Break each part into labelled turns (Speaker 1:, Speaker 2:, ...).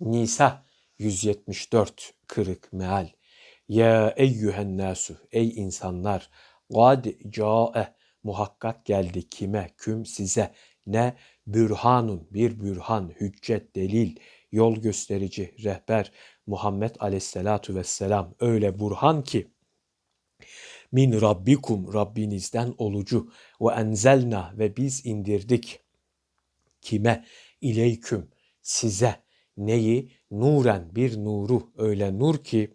Speaker 1: Nisa 174 kırık meal. Ya eyyühen nasu ey insanlar gad cae muhakkak geldi kime küm size. Ne bürhanun bir bürhan hüccet delil yol gösterici rehber Muhammed aleyhisselatu vesselam öyle burhan ki min rabbikum Rabbinizden olucu ve enzelna ve biz indirdik kime ileyküm size neyi nuren bir nuru öyle nur ki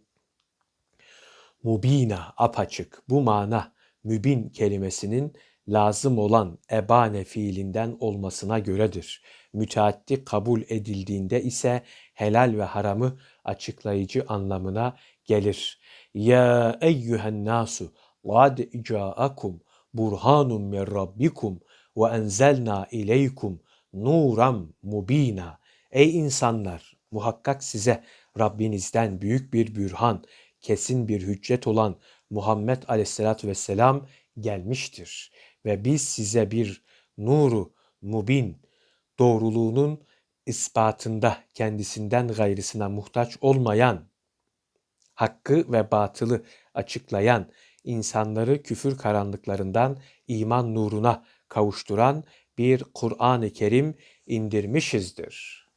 Speaker 1: mubina apaçık bu mana mübin kelimesinin lazım olan ebane fiilinden olmasına göredir. Müteaddi kabul edildiğinde ise helal ve haramı açıklayıcı anlamına gelir. Ya eyyühen nasu qad ca'akum burhanun min rabbikum ve enzelna ileykum nuram mubina. Ey insanlar muhakkak size Rabbinizden büyük bir bürhan, kesin bir hüccet olan Muhammed aleyhissalatü vesselam gelmiştir. Ve biz size bir nuru mubin doğruluğunun ispatında kendisinden gayrısına muhtaç olmayan, hakkı ve batılı açıklayan, insanları küfür karanlıklarından iman nuruna kavuşturan bir Kur'an-ı Kerim indirmişizdir.